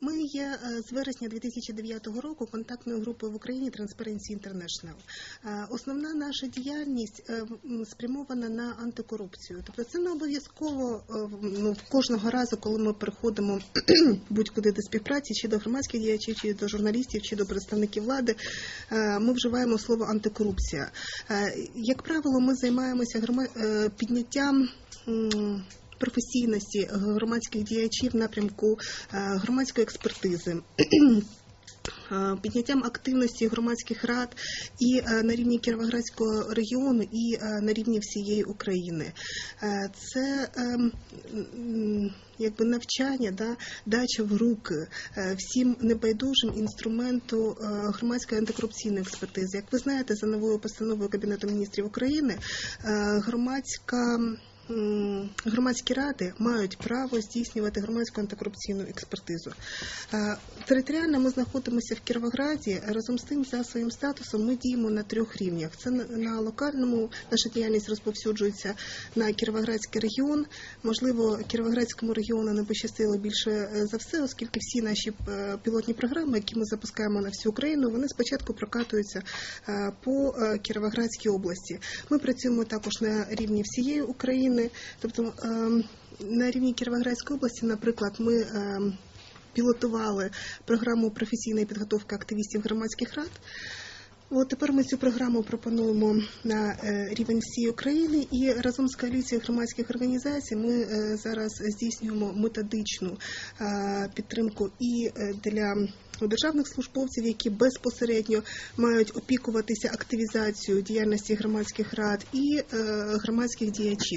Ми є е, з вересня 2009 року контактною групою в Україні Transparency International. Е, Основна наша діяльність е, спрямована на антикорупцію. Тобто це не обов'язково ну, кожного разу, коли ми приходимо будь-куди до співпраці, чи до громадських діячів, чи до журналістів, чи до представників влади. Ми вживаємо слово антикорупція. Як правило, ми займаємося підняттям. Професійності громадських діячів напрямку е, громадської експертизи. е, Підняттям активності громадських рад і е, на рівні Кіровоградського регіону, і на рівні всієї України. Це ем, якби навчання, да, дача в руки всім небайдужим інструменту громадської антикорупційної експертизи. Як ви знаєте, за новою постановою Кабінету міністрів України громадська. Громадські ради мають право здійснювати громадську антикорупційну експертизу. Територіально ми знаходимося в Кіровограді. Разом з тим, за своїм статусом, ми діємо на трьох рівнях. Це на- локальному наша діяльність розповсюджується на Кіровоградський регіон. Можливо, Кіровоградському регіону не пощастило більше е, за все, оскільки всі наші е, пілотні програми, які ми запускаємо на всю Україну, вони спочатку прокатуються е, по Кіровоградській області. Ми працюємо також на рівні всієї України, тобто ем, на рівні Кіровоградської області, наприклад, ми ем, пілотували програму професійної підготовки активістів громадських рад. От тепер ми цю програму пропонуємо на е, рівень всієї України і разом з коаліцією громадських організацій ми е, зараз здійснюємо методичну е, підтримку і для державних службовців, які безпосередньо мають опікуватися активізацією діяльності громадських рад і громадських діячів.